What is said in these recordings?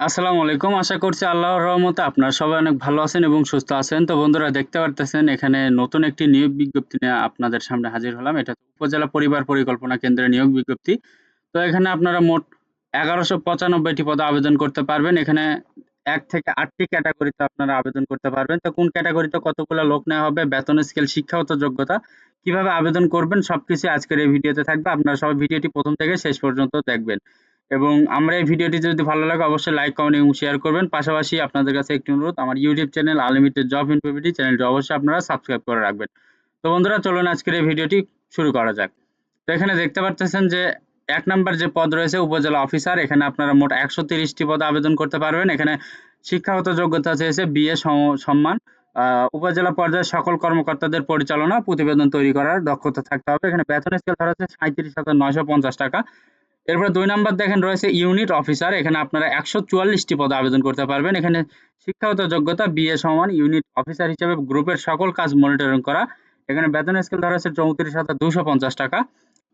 আসসালামু আলাইকুম। আশা করছি আল্লাহর রহমতে আপনারা সবাই অনেক ভালো আছেন এবং সুস্থ আছেন। তো বন্ধুরা দেখতে পারতেছেন এখানে নতুন একটি নিয়োগ বিজ্ঞপ্তি নিয়ে আপনাদের সামনে হাজির হলাম। এটা উপজেলা পরিবার পরিকল্পনা কেন্দ্রের নিয়োগ বিজ্ঞপ্তি। তো এখানে আপনারা মোট ১১৯৫ টি পদে আবেদন করতে পারবেন। এখানে এক থেকে ৮ টি ক্যাটেগরিতে আপনারা আবেদন করতে পারবেন। তো কোন ক্যাটেগরিতে কতগুলা লোক নেওয়া হবে, বেতন স্কেল, শিক্ষাগত যোগ্যতা, কীভাবে আবেদন করবেন সবকিছু আজকের এই ভিডিওতে থাকবে। আপনারা সবাই ভিডিওটি প্রথম থেকে শেষ পর্যন্ত দেখবেন। এবং আমার এই ভিডিওটি যদি ভালো লাগে অবশ্যই লাইক, কমেন্ট এবং শেয়ার করবেন। পাশাপাশি আপনাদের কাছে একটি অনুরোধ আমার YouTube channel unlimited job info BD চ্যানেলটি অবশ্যই আপনারা সাবস্ক্রাইব করে রাখবেন। তো বন্ধুরা চলুন আজকের এই ভিডিওটি শুরু করা যাক। তো এখানে দেখতে পারতেছেন যে এক নম্বর যে পদ রয়েছে উপজেলা অফিসার এখানে আপনারা মোট একশো তিরিশটি পদে আবেদন করতে পারবেন। এখানে শিক্ষাগত যোগ্যতা চেয়েছে বিএ সম সম্মান। উপজেলা পর্যায়ে সকল কর্মকর্তাদের পরিচালনা, প্রতিবেদন তৈরি করার দক্ষতা থাকতে হবে। এখানে বেতন স্কেল ধরা হচ্ছে ৩৭,৯৫০ টাকা। এরপরে দুই নাম্বার দেখেন রয়েছে ইউনিট অফিসার। এখানে আপনারা ১৪৪ টি পদে আবেদন করতে পারবেন। এখানে শিক্ষাগত যোগ্যতা বিএ সমান ইউনিট অফিসার হিসেবে গ্রুপের সকল কাজ মনিটরিং করা। এখানে বেতন স্কেল ধরা হচ্ছে ৩৪,২৫০ টাকা।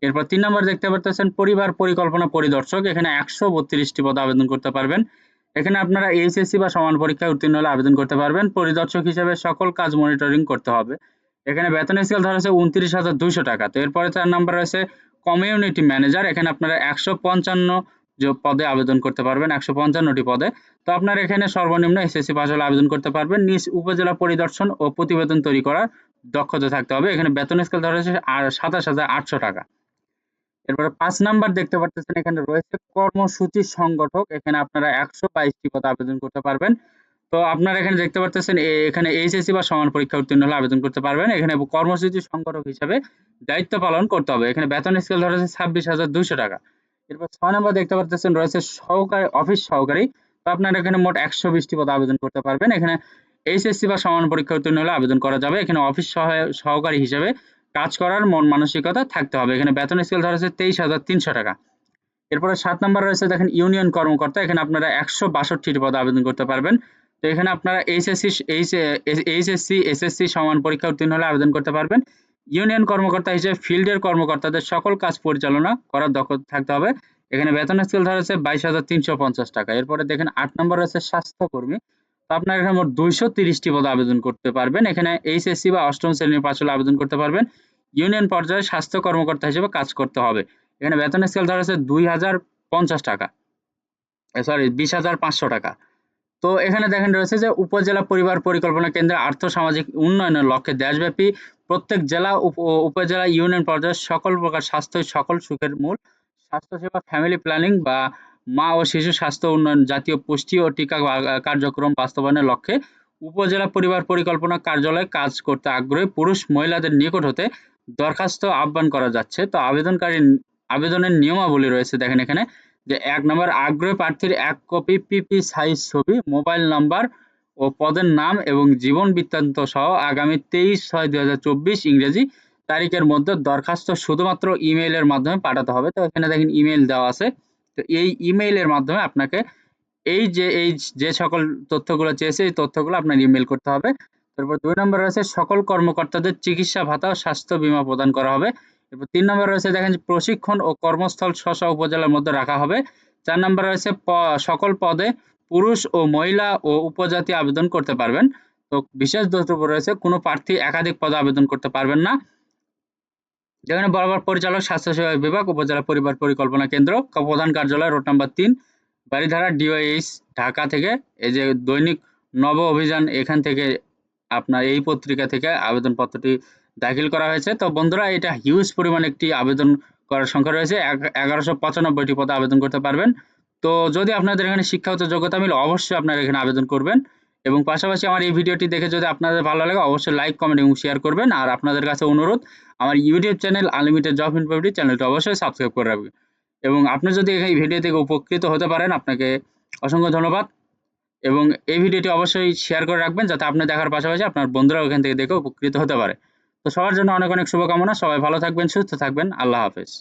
এরপর ৩ নাম্বার দেখতে পারতেছেন পরিবার পরিকল্পনা পরিদর্শক। এখানে ১৩২ টি পদে আবেদন করতে পারবেন। এখানে আপনারা এইচএসসি বা সমান পরীক্ষায় উত্তীর্ণ হলে আবেদন করতে পারবেন। পরিদর্শক হিসেবে সকল কাজ মনিটরিং করতে হবে। এখানে বেতন স্কেল ধরা হচ্ছে ২৯,২০০ টাকা। তো এরপরে চার নাম্বার রয়েছে কমিউনিটি ম্যানেজার। এখানে আপনারা ১৫৫ জ পদে আবেদন করতে পারবেন, ১৫৫ টি পদে। তো আপনারা এখানে সর্বনিম্ন এসএসসি পাস হলে আবেদন করতে পারবেন। নিজ উপজেলা পরিদর্শন ও প্রতিবেদন তৈরি করার দক্ষতা থাকতে হবে। এখানে বেতন স্কেল ধরা হচ্ছে আর ২৭,৮০০ টাকা। এরপরে পাঁচ নাম্বার দেখতে পারতেছেন এখানে রয়েছে কর্মসূচি সংগঠক। এখানে আপনারা ১২২ টি পদে আবেদন করতে পারবেন। তো আপনারা এখানে দেখতে পারতেছেন এখানে এইচএসসি বা সমান পরীক্ষা উত্তীর্ণ হলে আবেদন করতে পারবেন। এখানে কর্মসূচি সংগঠক হিসেবে দায়িত্ব পালন করতে হবে। এখানে বেতন স্কেল ধরা হচ্ছে ২৬,২০০ টাকা। এরপর ছয় নম্বর দেখতে পারতেছেন রয়েছে সহকারী অফিস সহকারী। তো আপনারা এখানে মোট একশো বিশটি পদে আবেদন করতে পারবেন। এখানে এইচএসসি বা সমান পরীক্ষা উত্তীর্ণ হলে আবেদন করা যাবে। এখানে অফিস সহকারী হিসেবে কাজ করার মন মানসিকতা থাকতে হবে। এখানে বেতন স্কেল ধরা হচ্ছে ২৩,৩০০ টাকা। এরপরে সাত নম্বর রয়েছে দেখেন ইউনিয়ন কর্মকর্তা। এখানে আপনারা ১৬২ টি পদে আবেদন করতে পারবেন। তো এখানে আপনারা এইচএসসি এইচ এইচএসসি, এসএসসি সমান পরীক্ষা উত্তীর্ণ হলে আবেদন করতে পারবেন। ইউনিয়ন কর্মকর্তা হিসেবে ফিল্ডের কর্মকর্তাদের সকল কাজ পরিচালনা করার দক্ষতা থাকতে হবে। এখানে বেতন স্কেল ধরা হচ্ছে ২২,৩৫০ টাকা। এরপরে দেখেন ৮ নাম্বার রয়েছে স্বাস্থ্যকর্মী। তো আপনারা এখানে মোট দুইশো তিরিশটি পদে আবেদন করতে পারবেন। এখানে এইচএসসি বা অষ্টম শ্রেণির পাস হলে আবেদন করতে পারবেন। ইউনিয়ন পর্যায়ে স্বাস্থ্য কর্মকর্তা হিসেবে কাজ করতে হবে। এখানে বেতন স্কেল ধরা হচ্ছে ২,০৫০ টাকা। সরি ২০,৫০০ টাকা। তো এখানে দেখেন রয়েছে যে উপজেলা পরিবার পরিকল্পনা কেন্দ্রে আর্থ সামাজিক উন্নয়নের লক্ষ্যে দেশব্যাপী প্রত্যেক জেলা উপ উপজেলা ইউনিয়ন পর্যায়ে সকল প্রকার স্বাস্থ্য, সকল সুখের মূল। স্বাস্থ্যসেবা, ফ্যামিলি প্ল্যানিং বা মা ও শিশু স্বাস্থ্য উন্নয়ন জাতীয় পুষ্টি ও টিকা কার্যক্রম বাস্তবায়নের লক্ষ্যে উপজেলা পরিবার পরিকল্পনা কার্যালয়ে কাজ করতে আগ্রহী পুরুষ মহিলাদের নিকট হতে দরখাস্ত আহ্বান করা যাচ্ছে। তো আবেদনকারী আবেদনের নিয়মাবলী রয়েছে দেখেন এখানে যে এক নম্বর আগ্রহী প্রার্থীর এক copy P P size, mobile number ও পদের নাম এবং জীবন বৃত্তান্ত সহ আগামী ২৩/৬/২০২৪ ইংরেজি তারিখের মধ্যে দরখাস্ত শুধুমাত্র ইমেইলের মাধ্যমে পাঠাতে হবে। তো এখানে দেখেন ইমেইল দেওয়া আছে। তো এই ইমেইলের মাধ্যমে আপনাকে এই যে এই যে সকল তথ্যগুলো চেয়েছে এই তথ্যগুলো আপনার ইমেইল করতে হবে। তারপর দুই নম্বর রয়েছে সকল কর্মকর্তাদের চিকিৎসা ভাতা ও স্বাস্থ্য বীমা প্রদান করা হবে। এরপর ৩ নম্বর রয়েছে, দেখেন প্রশিক্ষণ ও কর্মস্থল স্ব-স্ব উপজেলার মধ্যে রাখা হবে। ৪ নম্বর রয়েছে সকল পদে পুরুষ ও মহিলা ও উপজাতি আবেদন করতে পারবেন। তো বিশেষ দ্রষ্টব্য রয়েছে, কোনো প্রার্থী একাধিক পদে আবেদন করতে পারবেন না। যেখানে বরাবর পরিচালক, স্বাস্থ্যসেবা বিভাগ, উপজেলা পরিবার পরিকল্পনা কেন্দ্র, প্রধান কার্যালয়, road number ৩ Baridhara DOH, Dhaka থেকে এই যে দৈনিক নব অভিযান, এখান থেকে আপনার এই পত্রিকা থেকে আবেদনপত্রটি দাখিল করা হয়েছে। তো বন্ধুরা, এটা হিউজ পরিমাণ একটি আবেদন করার সংখ্যা রয়েছে। এগারোশো পঁচানব্বইটি পদে আবেদন করতে পারবেন। তো যদি আপনাদের এখানে শিক্ষাগত যোগ্যতা মিলে, অবশ্যই আপনারা এখানে আবেদন করবেন। এবং পাশাপাশি আমার এই ভিডিওটি দেখে যদি আপনাদের ভালো লাগে, অবশ্যই লাইক কমেন্ট এবং শেয়ার করবেন। আর আপনাদের কাছে অনুরোধ, আমার YouTube channel unlimited job info BD চ্যানেলটি অবশ্যই সাবস্ক্রাইব করে রাখবেন এবং আপনি যদি এই ভিডিও থেকে উপকৃত হতে পারেন, আপনাকে অসংখ্য ধন্যবাদ। এবং এই ভিডিওটি অবশ্যই শেয়ার করে রাখবেন, যাতে আপনি দেখার পাশাপাশি আপনার বন্ধুরা ওখান থেকে দেখে উপকৃত হতে পারে। তো সবার জন্য অনেক অনেক শুভকামনা। সবাই ভালো থাকবেন সুস্থ থাকবেন। আল্লাহ হাফেজ।